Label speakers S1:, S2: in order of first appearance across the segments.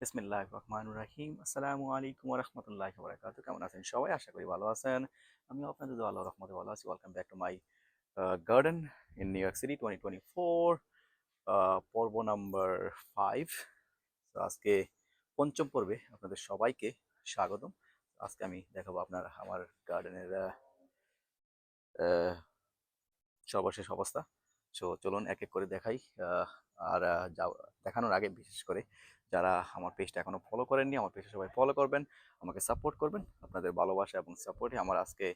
S1: বিসমিল্লাহ রহমান রাহিম। আসসালামু আলাইকুম রহমতুল্লাহ বরাকাত কেমন আছেন সবাই? আশা করি ভালো আছেন। আমি আপনাদের আল্লাহ রহমতে ভালো আছি। Welcome back to my garden in New York city twenty twenty four পর্ব নাম্বার ফাইভ আজকে পঞ্চম পর্বে আপনাদের সবাইকে স্বাগতম। আজকে আমি দেখাবো আপনার, আমার গার্ডেনের সর্বশেষ অবস্থা। সো চলুন এক এক করে দেখাই। আর যাও- দেখানোর আগে বিশেষ করে যারা আমার পেজটা এখনও ফলো করেননি, আমার পেজটা সবাই ফলো করবেন, আমাকে সাপোর্ট করবেন। আপনাদের ভালোবাসা এবং সাপোর্টে আমার আজকে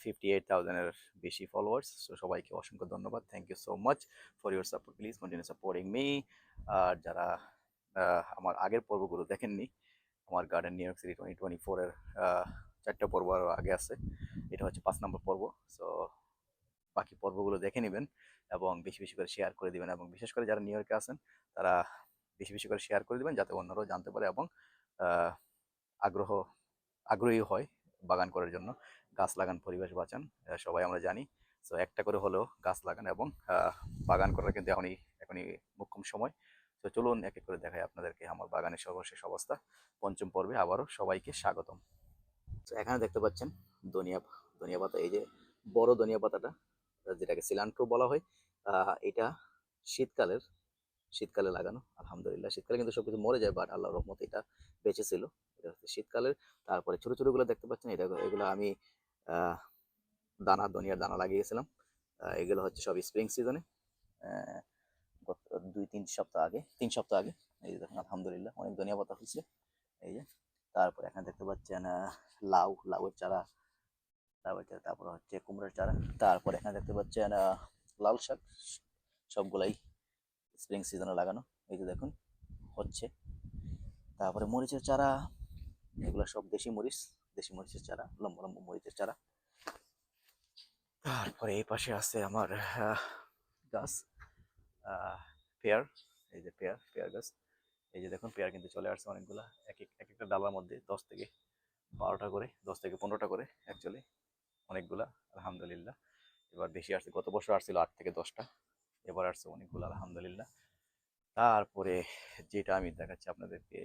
S1: ফিফটি এইট থাউজেন্ডের বেশি ফলোয়ার্স সো সবাইকে অসংখ্য ধন্যবাদ। Thank you so much for your support please continue supporting me আর যারা আমার আগের পর্বগুলো দেখেননি, আমার garden New York city twenty twenty ফোরের চারটা পর্ব আরও আগে আছে। এটা হচ্ছে পাঁচ নম্বর পর্ব। সো বাকি পর্বগুলো দেখে নেবেন এবং বেশি বেশি করে শেয়ার করে দিবেন এবং বিশেষ করে যারা নিউ ইয়র্কে আছেন, তারা বেশি বেশি করে শেয়ার করে দিবেন যাতে অন্যরাও জানতে পারে এবং আগ্রহ, আগ্রহী হয় বাগান করার জন্য। গাছ লাগান, পরিবেশ বাঁচান সবাই আমরা জানি। সো, একটা করে হলেও গাছ লাগান এবং বাগান করার কিন্তু এখনই এখনই মোক্ষম সময়। তো চলুন এক এক করে দেখাই আপনাদেরকে আমার বাগানের সর্বশেষ অবস্থা। পঞ্চম পর্বে আবারও সবাইকে স্বাগতম। তো এখানে দেখতে পাচ্ছেন ধনিয়া ধনিয়া পাতা। এই যে বড় ধনিয়া পাতাটা, যেটাকে সিলান্ট্রো বলা হয় এটা শীতকালের শীতকালে লাগানো, আলহামদুলিল্লাহ। শীতকালে কিন্তু সবকিছু মরে যায় বাট আল্লাহ রহমত এটা বেঁচে ছিল এটা হচ্ছে শীতকালের তারপরে ছোট ছোটগুলো দেখতে পাচ্ছেন, এটা এগুলো আমি দানা, ধনিয়ার দানা লাগিয়েছিলাম এগুলো হচ্ছে সব স্প্রিং সিজনে গত দুই, তিন সপ্তাহ আগে, তিন সপ্তাহ আগে। এই যে দেখুন, আলহামদুলিল্লাহ, অনেক ধনিয়া পাতা হচ্ছে এই যে, তারপর এখানে দেখতে পাচ্ছেন লাউ, লাউয়ের চারা। লাউয়ের চারা, তারপর হচ্ছে কুমড়োর চারা। তারপর এখানে দেখতে পাচ্ছেন লাল শাক। সবগুলাই স্প্রিং সিজনে লাগানো, এই যে দেখুন, হচ্ছে। তারপরে মরিচের চারা, এগুলো সব দেশি মরিচ, দেশি মরিচের চারা, লম্বা লম্বা মরিচের চারা। তারপরে এই পাশে আছে আমার গাছ পেয়ার, এই যে পেয়ার পেয়ার গাছ। এই যে দেখুন, পেয়ার কিন্তু চলে আসছে অনেকগুলা, এক এক এক একটা ডালার মধ্যে দশ থেকে বারোটা করে, দশ থেকে পনেরোটা করে অ্যাকচুয়ালি অনেকগুলা, আলহামদুলিল্লাহ। এবার বেশি আসছে, গত বছর আসছিল আট থেকে দশটা। এবার আসছে অনেকগুলো আলহামদুলিল্লাহ। তারপরে যেটা আমি দেখাচ্ছি আপনাদেরকে,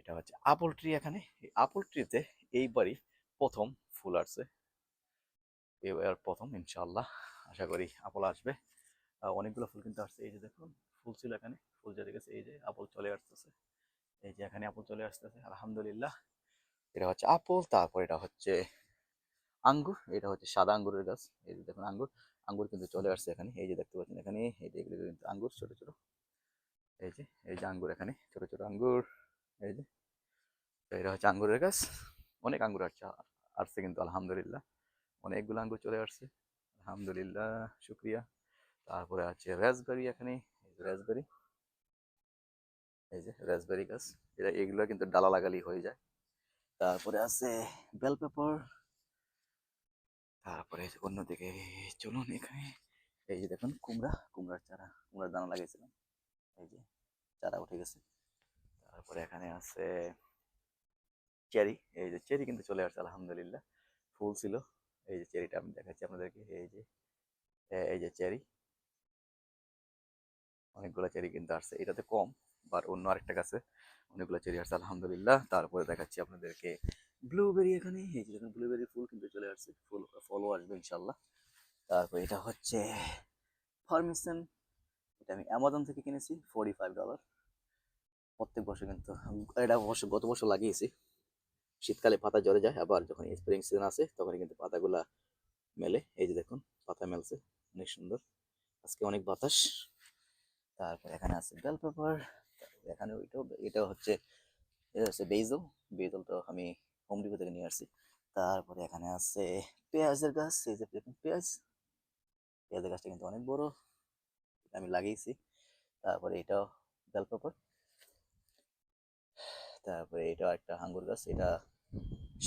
S1: এটা হচ্ছে আপল ট্রি এখানে। এই আপল ট্রিতে এইবারই প্রথম ফুল আসছে। এবার প্রথম ইনশাল্লাহ আশা করি আপল আসবে। অনেকগুলো ফুল কিন্তু আসছে। এই যে দেখুন, ফুল ছিল এখানে, ফুল চলে গেছে। এই যে আপল চলে আসতেছে। এই যে এখানে আপল চলে আসতেছে, আলহামদুলিল্লাহ। এটা হচ্ছে আপল তারপর এটা হচ্ছে আঙ্গুর, এটা হচ্ছে সাদা আঙ্গুরের গাছ। এই যে দেখুন আঙ্গুর। আঙ্গুর কিন্তু চলে আসছে এখানে। এই যে দেখতে পাচ্ছেন এখানে, এই যে এগুলো কিন্তু আঙ্গুর, ছোট ছোট। এই যে এই যে আঙ্গুর এখানে, ছোট ছোট আঙ্গুর। এই যে এটা হচ্ছে আঙ্গুরের গাছ। অনেক আঙ্গুর আসছে আসছে কিন্তু, আলহামদুলিল্লাহ। অনেকগুলো আঙ্গুর চলে আসছে, আলহামদুলিল্লাহ, শুক্রিয়া। তারপরে আছে রাসবেরি এখানে রাসবেরি এই যে রাসবেরি গাছ এটা এগুলো কিন্তু ডালা লাগালেই হয়ে যায়। তারপরে আছে বেল পেপার তারপরে অন্যদিকে চলুন এখানে। এই যে দেখুন, কুমড়া, কুমড়ার চারা, কুমড়ার দানা লাগিয়েছিলাম। এই যে চারা উঠে গেছে। তারপরে এখানে আছে চেরি। এই যে চেরি কিন্তু চলে আসছে, আলহামদুলিল্লাহ। ফুল ছিল। এই যে চেরিটা আমি দেখাচ্ছি আপনাদেরকে। এই যে এই যে চেরি। অনেকগুলো চেরি কিন্তু আসছে। এটাতে কম, বাট অন্য আরেকটা গাছে অনেকগুলো চেরি আসছে, আলহামদুলিল্লাহ। তারপরে দেখাচ্ছি আপনাদেরকে ব্লুবেরি এখানে এই যে দেখুন ব্লুবেরি ফুল কিন্তু চলে আসছে, ফুল, ফলও আসবে ইনশাল্লাহ তারপর এটা হচ্ছে ফার্মিসন এটা আমি অ্যামাজন থেকে কিনেছি ফোর্টি ফাইভ ডলার প্রত্যেক বছর কিন্তু, এটা অবশ্য গত বছর লাগিয়েছি। শীতকালে পাতা জ্বরে যায়, আবার যখন স্প্রিং সিজন আসে তখন কিন্তু পাতাগুলা মেলে। এই যে দেখুন, পাতা মেলছে, অনেক সুন্দর। আজকে অনেক বাতাস। তারপর এখানে আছে বেল পেপার এখানে ওইটাও এটা হচ্ছে এটা হচ্ছে বেজল বেজল তো আমি হোম ডিপো থেকে নিয়ে আসছি। তারপরে এখানে আছে পেঁয়াজের গাছ, এই যে দেখুন পেঁয়াজ। পেঁয়াজের গাছটা কিন্তু অনেক বড় আমি লাগিয়েছি। তারপরে এটাও বেল পেপার। তারপরে এটা একটা আঙ্গুর গাছ, এটা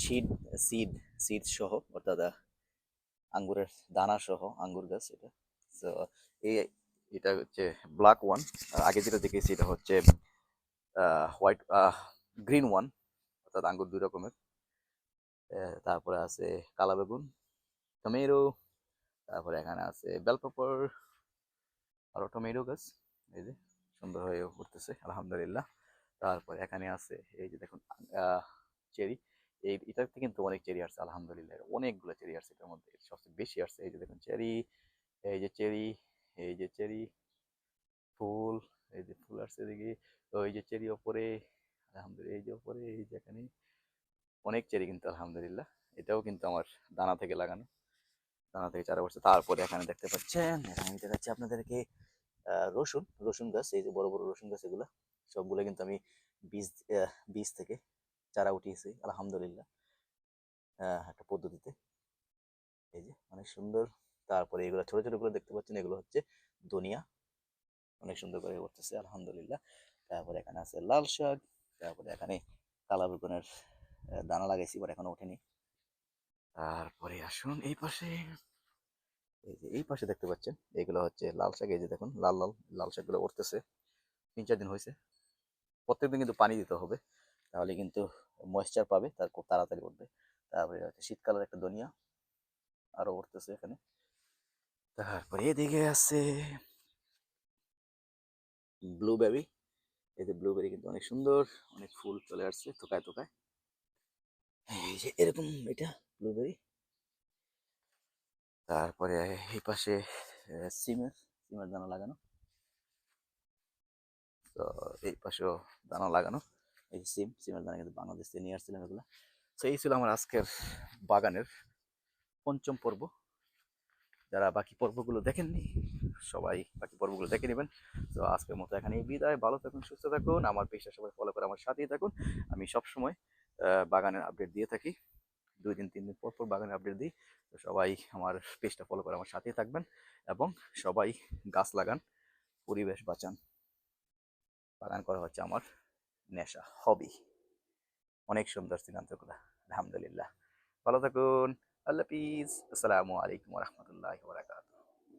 S1: সিড সিড সিড সহ, অর্থাৎ আঙ্গুরের দানা সহ আঙ্গুর গাছ এটা। তো এই, এটা হচ্ছে ব্ল্যাক ওয়ান আগে যেটা দেখেছি এটা হচ্ছে হোয়াইট গ্রিন ওয়ান অর্থাৎ আঙ্গুর দুই রকমের। তারপরে আছে কালা বেগুন, টমেটো, তারপরে এখানে আছে বেল পেপার আরও টমেটো গাছ, এই যে সুন্দর হয়ে উঠতেছে, আলহামদুলিল্লাহ। তারপরে এখানে আছে, এই যে দেখুন চেরি, এই এটাতে কিন্তু অনেক চেরি আসছে, আলহামদুলিল্লাহ, অনেকগুলো চেরি আসছে এটার মধ্যে সবচেয়ে বেশি আসছে, এই যে দেখুন, চেরি, এই যে চেরি, এই যে চেরি, ফুল, এই যে ফুল আসছে তো এই যে চেরি ওপরে, আলহামদুলিল্লাহ, এই যে ওপরে, এই যে এখানে অনেক চেরি কিন্তু, আলহামদুলিল্লাহ। এটাও কিন্তু আমার দানা থেকে লাগানো। দানা থেকে চারা বসছে তারপরে এখানে দেখতে পাচ্ছেন, এখানে দেখাচ্ছি আপনাদেরকে রসুন রসুন গাছ, এই যে বড় বড় রসুন গাছ এগুলো, সবগুলো কিন্তু আমি বীজ বীজ থেকে চারা উঠিয়েছি, আলহামদুলিল্লাহ। একটা পদ্ধতিতে। এই যে অনেক সুন্দর। তারপরে এগুলো ছোট ছোটগুলো দেখতে পাচ্ছেন, এগুলো হচ্ছে দুনিয়া অনেক সুন্দর করে করতেছে আলহামদুলিল্লাহ। তারপরে এখানে আছে লাল শাক, তারপরে এখানে কালা বেগুনের দানা লাগাইছি বাট এখনও ওঠেনি। তারপরে আসুন এই পাশে। এই যে এই পাশে দেখতে পাচ্ছেন এগুলো হচ্ছে লাল শাক এই যে দেখুন লাল লাল লাল শাকগুলো উঠতেছে। তিন চার দিন হয়েছে। প্রত্যেকদিন কিন্তু পানি দিতে হবে তাহলে কিন্তু ময়েশ্চার পাবে তার খুব তাড়াতাড়ি উঠবে। তারপরে হচ্ছে শীতকালের একটা দুনিয়া আরও উঠতেছে এখানে। তারপরে এদিকে আছে ব্লুবেরি এই যে ব্লুবেরি কিন্তু অনেক সুন্দর অনেক ফুল চলে আসছে থোকায় থোকায়। এরকম এটা ব্লুবেরি তারপরে এই পাশে সিমের সিমের দানা লাগানো। তো এই পাশেও দানা লাগানো। এই যে সিম, সিমের দানা কিন্তু বাংলাদেশ থেকে নিয়ে আসছিলাম এগুলো। তো এই ছিল আমার আজকের বাগানের পঞ্চম পর্ব। যারা বাকি পর্বগুলো দেখেননি, সবাই বাকি পর্বগুলো দেখে নেবেন। তো আজকের মতো এখানে বিদায়। ভালো থাকুন, সুস্থ থাকুন। আমার পেশা সবাই ফলো করে আমার সাথেই থাকুন। আমি সবসময় বাগানের আপডেট দিয়ে থাকি। দুই দিন, তিন দিন পর পর বাগানের আপডেট দিই। তো সবাই আমার পেজটা ফলো করে আমার সাথেই থাকবেন এবং সবাই গাছ লাগান, পরিবেশ বাঁচান। বাগান করা হচ্ছে আমার নেশা হবি অনেক সুন্দর সিদ্ধান্তগুলো আলহামদুলিল্লাহ। ভালো থাকুন, আল্লাহ হাফিজ। আসসালামু আলাইকুম রহমতুল্লাহ বারাকাতুহ।